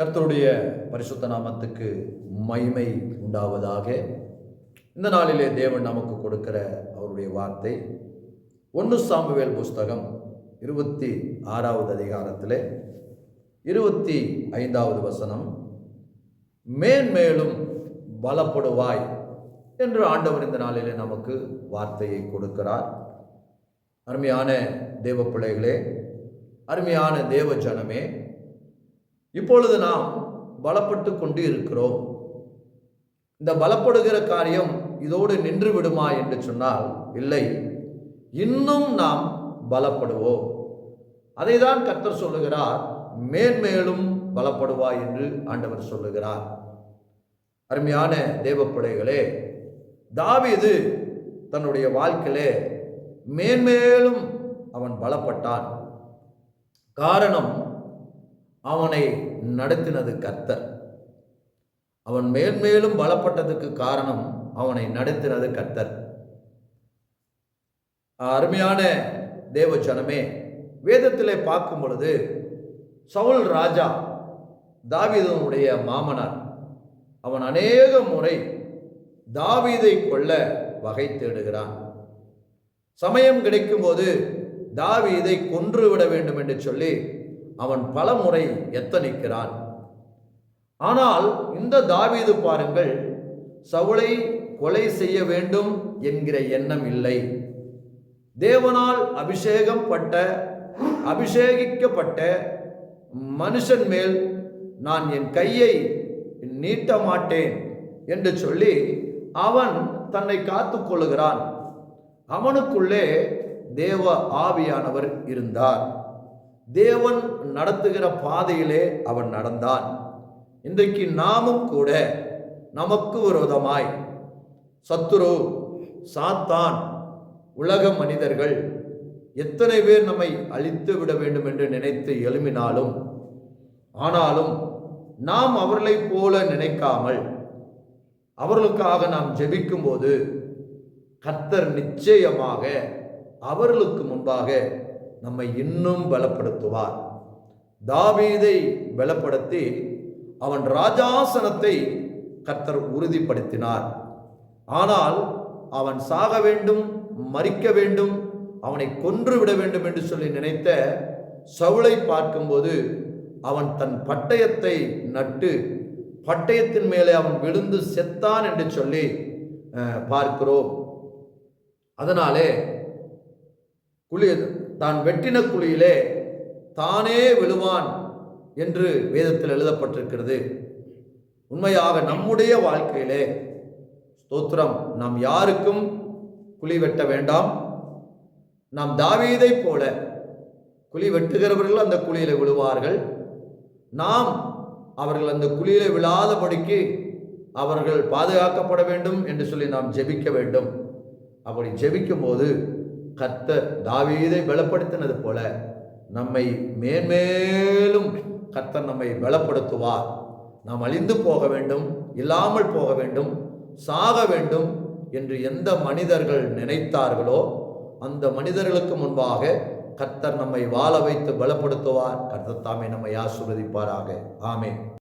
கர்த்தருடைய பரிசுத்த நாமத்துக்கு மகிமை உண்டாவதாக. இந்த நாளிலே தேவன் நமக்கு கொடுக்கிற அவருடைய வார்த்தை ஒன்று சாம்புவேல் புஸ்தகம் இருபத்தி ஆறாவது அதிகாரத்தில் இருபத்தி ஐந்தாவது வசனம் மேன்மேலும் பலப்படுவாய் என்று ஆண்டவர் இந்த நாளிலே நமக்கு வார்த்தையை கொடுக்கிறார். அருமையான தேவ பிள்ளைகளே அருமையான தேவ ஜனமே இப்பொழுது நாம் பலப்பட்டு கொண்டு இருக்கிறோம். இந்த பலப்படுகிற காரியம் இதோடு நின்று விடுமா என்று சொன்னால் இல்லை. இன்னும் நாம் பலப்படுவோம். அதை தான் கர்த்தர் சொல்லுகிறார் மேன்மேலும் பலப்படுவாய் என்று ஆண்டவர் சொல்லுகிறார். அருமையான தேவப்படைகளே தாவிது தன்னுடைய வாழ்க்கையிலே மேன்மேலும் அவன் பலப்பட்டான். காரணம் அவனை நடத்தினது கர்த்தர். அவன் மேன்மேலும் பலப்பட்டதுக்கு காரணம் அவனை நடத்தினது கர்த்தர். அருமையான தேவச்சனமே வேதத்திலே பார்க்கும் பொழுது சவுல் ராஜா தாவீதனுடைய மாமனார் அவன் அநேக முறை தாவீதை கொள்ள வகை தேடுகிறான். சமயம் கிடைக்கும்போது தாவீதை கொன்று விட வேண்டும் என்று சொல்லி அவன் பல முறை எத்தனிக்கிறான். ஆனால் இந்த தாவீது பாருங்கள் சவுளை கொலை செய்ய வேண்டும் என்கிற எண்ணம் இல்லை. தேவனால் அபிஷேகம் பட்ட அபிஷேகிக்கப்பட்ட மனுஷன் மேல் நான் என் கையை நீட்ட மாட்டேன் என்று சொல்லி அவன் தன்னை காத்து கொள்ளுகிறான். அவனுக்குள்ளே தேவ ஆவியானவர் இருந்தார். தேவன் நடத்துகிற பாதையிலே அவன் நடந்தான். இன்றைக்கு நாமும் கூட நமக்கு விரோதமாய் சத்துரு சாத்தான் உலக மனிதர்கள் எத்தனை பேர் நம்மை அழித்து விட வேண்டும் என்று நினைத்து எழுமினாலும் ஆனாலும் நாம் அவர்களைப் போல நினைக்காமல் அவர்களுக்காக நாம் ஜெபிக்கும்போது கர்த்தர் நிச்சயமாக அவர்களுக்கு முன்பாக நம்மை இன்னும் பலப்படுத்துவார். தாவீதை பலப்படுத்தி அவன் ராஜாசனத்தை கர்த்தர் உறுதிப்படுத்தினார். ஆனால் அவன் சாக வேண்டும் மறிக்க வேண்டும் அவனை கொன்று விட வேண்டும் என்று சொல்லி நினைத்த சவுளை பார்க்கும்போது அவன் தன் பட்டயத்தை நட்டு பட்டயத்தின் மேலே அவன் விழுந்து செத்தான் என்று சொல்லி பார்க்கிறோம். அதனாலே குழி தான் வெட்டின குழியிலே தானே விழுவான் என்று வேதத்தில் எழுதப்பட்டிருக்கிறது. உண்மையாக நம்முடைய வாழ்க்கையிலே ஸ்தோத்திரம் நாம் யாருக்கும் குழி வெட்ட வேண்டாம். நாம் தாவீதை போல குழி வெட்டுகிறவர்கள் அந்த குழியில விழுவார்கள். நாம் அவர்கள் அந்த குழியில விழாதபடிக்கு அவர்கள் பாதுகாக்கப்பட வேண்டும் என்று சொல்லி நாம் ஜெபிக்க வேண்டும். அப்படி ஜெபிக்கும் போது கத்த தாவீதை பலப்படுத்தினது போல நம்மை மேன்மேலும் கர்த்தர் நம்மை பலப்படுத்துவார். நாம் அழிந்து போக வேண்டும் இல்லாமல் போக வேண்டும் சாக வேண்டும் என்று எந்த மனிதர்கள் நினைத்தார்களோ அந்த மனிதர்களுக்கு முன்பாக கர்த்தர் நம்மை வாழ வைத்து பலப்படுத்துவார். கர்த்தர் தாமே நம்மை ஆசிர்வதிப்பாராக. ஆமே